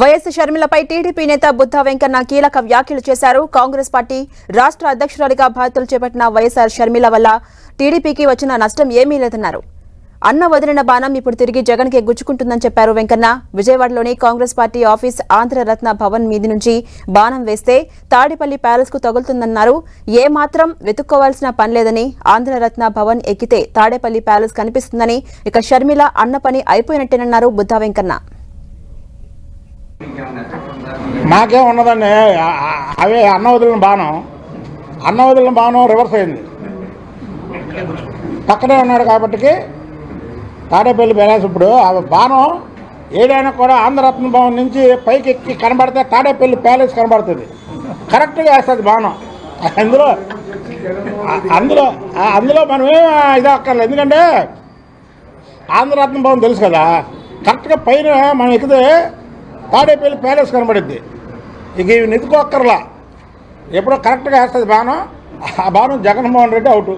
YS షర్మిలపై TDP నేత బుద్ధా వెంకన్న కీలక వ్యాఖ్యలు చేశారు. కాంగ్రెస్ పార్టీ రాష్ట్ర అధ్యక్షురాలిగా బాధ్యతలు చేపట్టిన వైఎస్ఆర్ షర్మిల వల్ల టీడీపీకి వచ్చిన నష్టం ఏమీ లేదన్నారు. అన్న వదిలిన బాణం ఇప్పుడు తిరిగి జగన్కే గుచ్చుకుంటుందని చెప్పారు వెంకన్న. విజయవాడలోని Congress party office Andhraratna Bhavan మీది నుంచి బాణం వేస్తే తాడిపల్లి ప్యాలెస్కు తగులుతుందన్నారు. ఏ మాత్రం వెతుక్కోవాల్సిన పనిలేదని ఆంధ్రరత్న భవన్ ఎక్కితే తాడేపల్లి ప్యాలెస్ కనిపిస్తుందని ఇక షర్మిల అన్న పని అయిపోయినట్టేనన్నారు బుద్ధ వెంకన్న. మాకేం ఉన్నదండి. అవే అన్న వదిలిన బాణం. అన్న వదిలిన బాణం రివర్స్ అయింది. పక్కనే ఉన్నాడు కాబట్టి తాడేపల్లి బ్యాలెన్స్ ఇప్పుడు. ఆ బాణం ఏదైనా కూడా ఆంధ్రరత్న భవన్ నుంచి పైకి ఎక్కి కనబడితే తాడేపల్లి ప్యాలెస్ కనబడుతుంది. కరెక్ట్గా వేస్తుంది బాణం. అందులో అందులో అందులో మనం ఏం ఇది అక్కర్లేదు ఎందుకంటే ఆంధ్రరత్న భవన్ తెలుసు కదా. కరెక్ట్గా పైన మనం ఎక్కితే తాడేపల్లి ప్యాలెస్ కనబడుద్ది. ఇక ఇవి నిధుకోక్కర్లా ఎప్పుడో కరెక్ట్గా వేస్తుంది బాణం. ఆ బాణం జగన్మోహన్ రెడ్డి అవుట్.